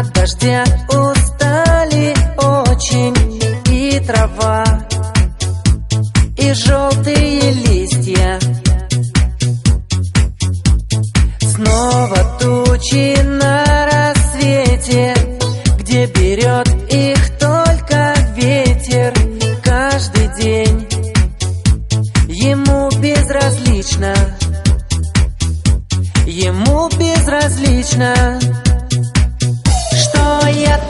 От дождя устали очень И трава, и желтые листья. Снова тучи на рассвете Где берет их только ветер Каждый день. Ему безразлично Ему безразлично Что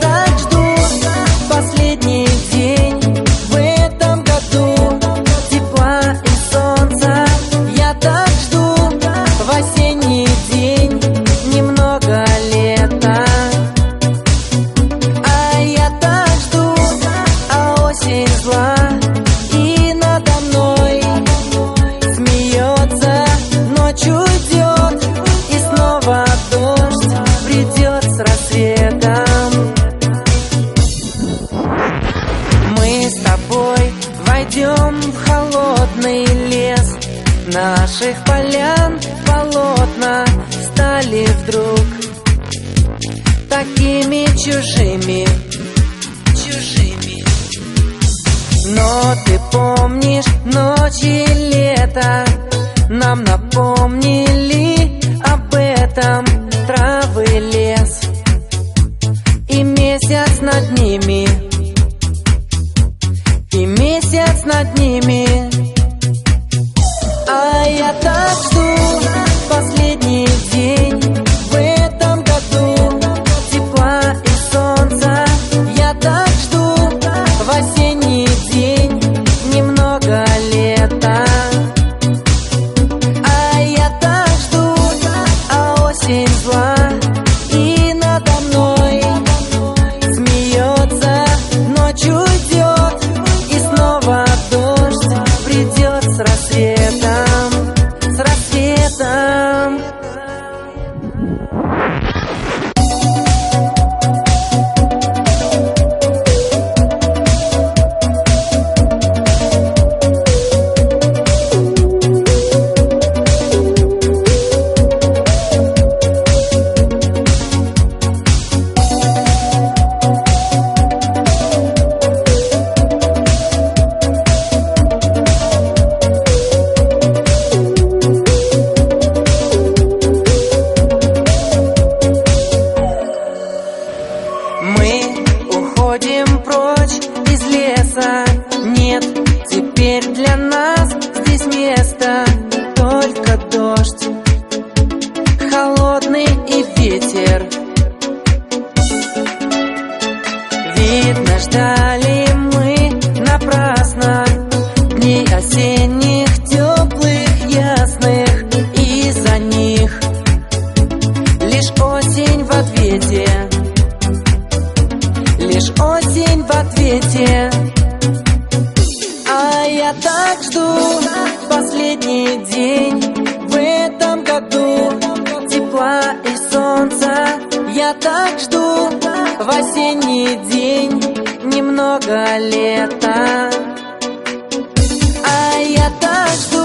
Наших полян полотна Стали вдруг Такими чужими Чужими. Но ты помнишь ночи лета Нам напомнили об этом Травы, лес. И месяц над ними И месяц над ними нас здесь места Только дождь Холодный и ветер. Видно, ждали жду в осенний день немного лета. А я-то жду.